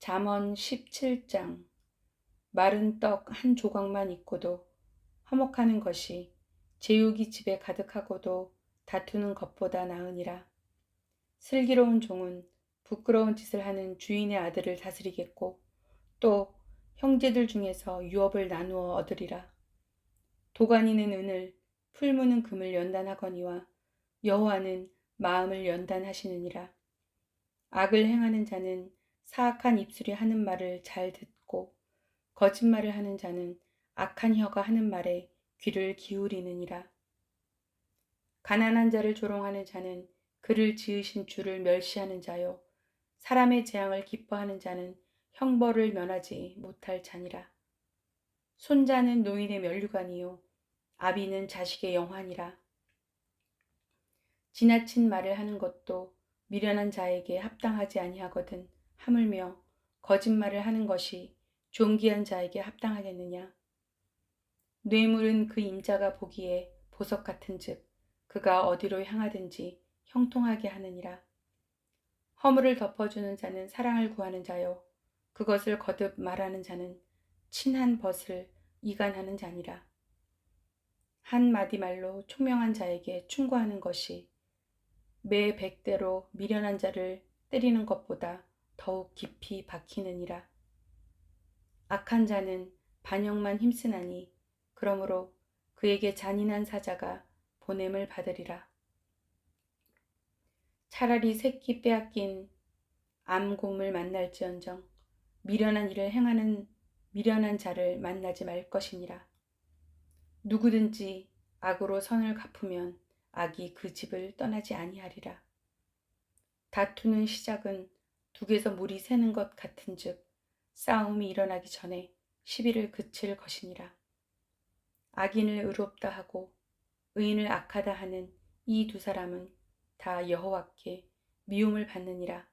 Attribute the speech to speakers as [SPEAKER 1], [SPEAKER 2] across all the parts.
[SPEAKER 1] 잠언 17장 마른 떡 한 조각만 있고도 화목하는 것이 제육이 집에 가득하고도 다투는 것보다 나으니라. 슬기로운 종은 부끄러운 짓을 하는 주인의 아들을 다스리겠고 또 형제들 중에서 유업을 나누어 얻으리라. 도가니는 은을 풀무는 금을 연단하거니와 여호와는 마음을 연단하시느니라. 악을 행하는 자는 사악한 입술이 하는 말을 잘 듣고 거짓말을 하는 자는 악한 혀가 하는 말에 귀를 기울이느니라. 가난한 자를 조롱하는 자는 그를 지으신 주를 멸시하는 자요. 사람의 재앙을 기뻐하는 자는 형벌을 면하지 못할 자니라. 손자는 노인의 면류관이요. 아비는 자식의 영환이라. 지나친 말을 하는 것도 미련한 자에게 합당하지 아니하거든. 하물며 거짓말을 하는 것이 존귀한 자에게 합당하겠느냐? 뇌물은 그 임자가 보기에 보석 같은 즉 그가 어디로 향하든지 형통하게 하느니라. 허물을 덮어주는 자는 사랑을 구하는 자요 그것을 거듭 말하는 자는 친한 벗을 이간하는 자니라. 한 마디 말로 총명한 자에게 충고하는 것이 매 백대로 미련한 자를 때리는 것보다 더욱 깊이 박히느니라. 악한 자는 반역만 힘쓰나니 그러므로 그에게 잔인한 사자가 보냄을 받으리라. 차라리 새끼 빼앗긴 암곰을 만날지언정 미련한 일을 행하는 미련한 자를 만나지 말 것이니라. 누구든지 악으로 선을 갚으면 악이 그 집을 떠나지 아니하리라. 다투는 시작은 북에서 물이 새는 것 같은즉 싸움이 일어나기 전에 시비를 그칠 것이니라. 악인을 의롭다 하고 의인을 악하다 하는 이 두 사람은 다 여호와께 미움을 받느니라.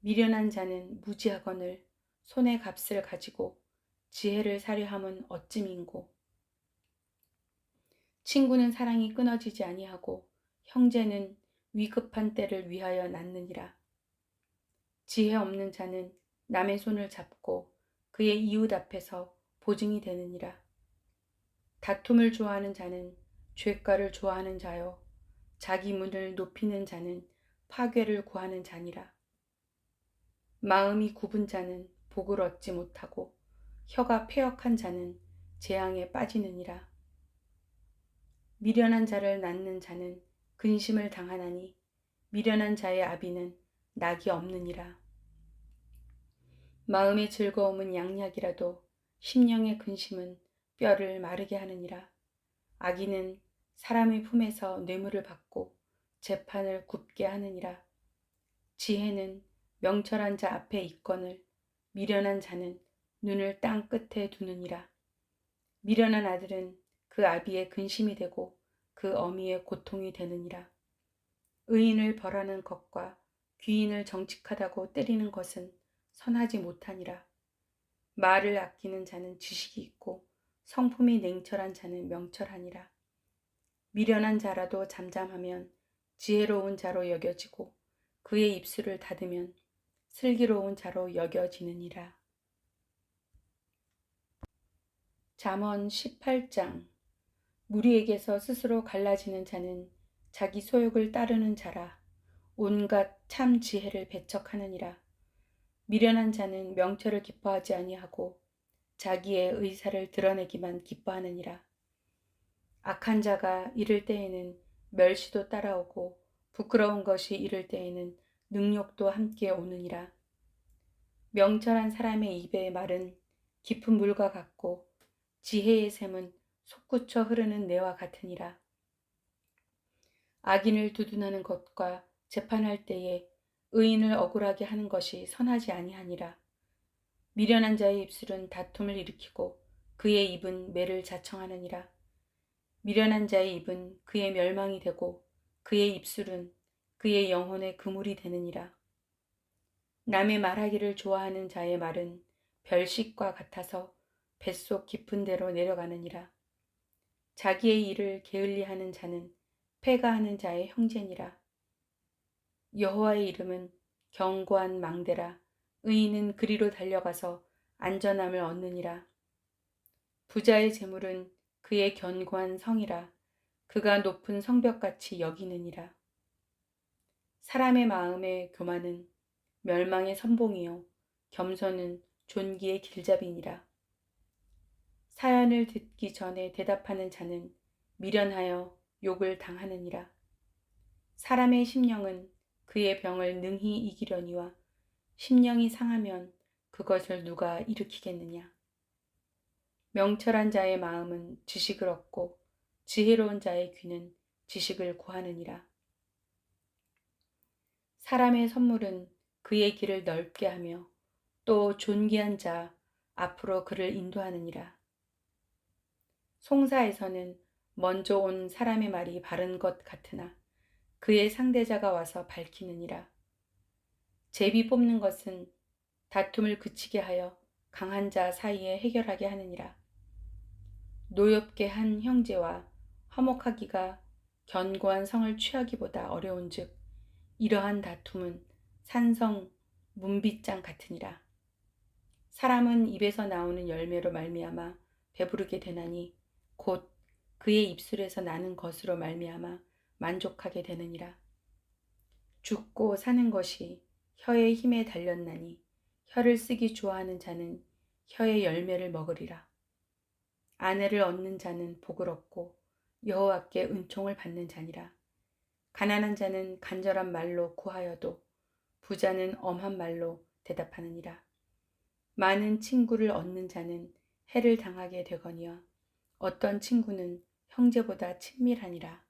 [SPEAKER 1] 미련한 자는 무지하거늘 손의 값을 가지고 지혜를 사려 함은 어찌 민고 친구는 사랑이 끊어지지 아니하고 형제는 위급한 때를 위하여 낳느니라. 지혜 없는 자는 남의 손을 잡고 그의 이웃 앞에서 보증이 되느니라. 다툼을 좋아하는 자는 죄가를 좋아하는 자요. 자기 문을 높이는 자는 파괴를 구하는 자니라. 마음이 굽은 자는 복을 얻지 못하고 혀가 폐역한 자는 재앙에 빠지느니라. 미련한 자를 낳는 자는 근심을 당하나니 미련한 자의 아비는 낙이 없느니라. 마음의 즐거움은 양약이라도 심령의 근심은 뼈를 마르게 하느니라. 아기는 사람의 품에서 뇌물을 받고 재판을 굽게 하느니라. 지혜는 명철한 자 앞에 있건을 미련한 자는 눈을 땅 끝에 두느니라. 미련한 아들은 그 아비의 근심이 되고 그 어미의 고통이 되느니라. 의인을 벌하는 것과 귀인을 정직하다고 때리는 것은 선하지 못하니라. 말을 아끼는 자는 지식이 있고 성품이 냉철한 자는 명철하니라. 미련한 자라도 잠잠하면 지혜로운 자로 여겨지고 그의 입술을 닫으면 슬기로운 자로 여겨지느니라. 잠언 18장 무리에게서 스스로 갈라지는 자는 자기 소욕을 따르는 자라 온갖 참 지혜를 배척하느니라. 미련한 자는 명철을 기뻐하지 아니하고 자기의 의사를 드러내기만 기뻐하느니라. 악한 자가 이를 때에는 멸시도 따라오고 부끄러운 것이 이를 때에는 능욕도 함께 오느니라. 명철한 사람의 입의 말은 깊은 물과 같고 지혜의 샘은 솟구쳐 흐르는 내와 같으니라. 악인을 두둔하는 것과 재판할 때에 의인을 억울하게 하는 것이 선하지 아니하니라. 미련한 자의 입술은 다툼을 일으키고 그의 입은 매를 자청하느니라. 미련한 자의 입은 그의 멸망이 되고 그의 입술은 그의 영혼의 그물이 되느니라. 남의 말하기를 좋아하는 자의 말은 별식과 같아서 뱃속 깊은 데로 내려가느니라. 자기의 일을 게을리하는 자는 패가하는 자의 형제니라. 여호와의 이름은 견고한 망대라 의인은 그리로 달려가서 안전함을 얻느니라. 부자의 재물은 그의 견고한 성이라 그가 높은 성벽같이 여기느니라. 사람의 마음의 교만은 멸망의 선봉이요 겸손은 존귀의 길잡이니라. 사연을 듣기 전에 대답하는 자는 미련하여 욕을 당하느니라. 사람의 심령은 그의 병을 능히 이기려니와 심령이 상하면 그것을 누가 일으키겠느냐. 명철한 자의 마음은 지식을 얻고 지혜로운 자의 귀는 지식을 구하느니라. 사람의 선물은 그의 길을 넓게 하며 또 존귀한 자 앞으로 그를 인도하느니라. 송사에서는 먼저 온 사람의 말이 바른 것 같으나 그의 상대자가 와서 밝히느니라. 제비 뽑는 것은 다툼을 그치게 하여 강한 자 사이에 해결하게 하느니라. 노엽게 한 형제와 화목하기가 견고한 성을 취하기보다 어려운즉 이러한 다툼은 산성 문빗장 같으니라. 사람은 입에서 나오는 열매로 말미암아 배부르게 되나니 곧 그의 입술에서 나는 것으로 말미암아 만족하게 되느니라. 죽고 사는 것이 혀의 힘에 달렸나니 혀를 쓰기 좋아하는 자는 혀의 열매를 먹으리라. 아내를 얻는 자는 복을 얻고 여호와께 은총을 받는 자니라. 가난한 자는 간절한 말로 구하여도 부자는 엄한 말로 대답하느니라. 많은 친구를 얻는 자는 해를 당하게 되거니와 어떤 친구는 형제보다 친밀하니라.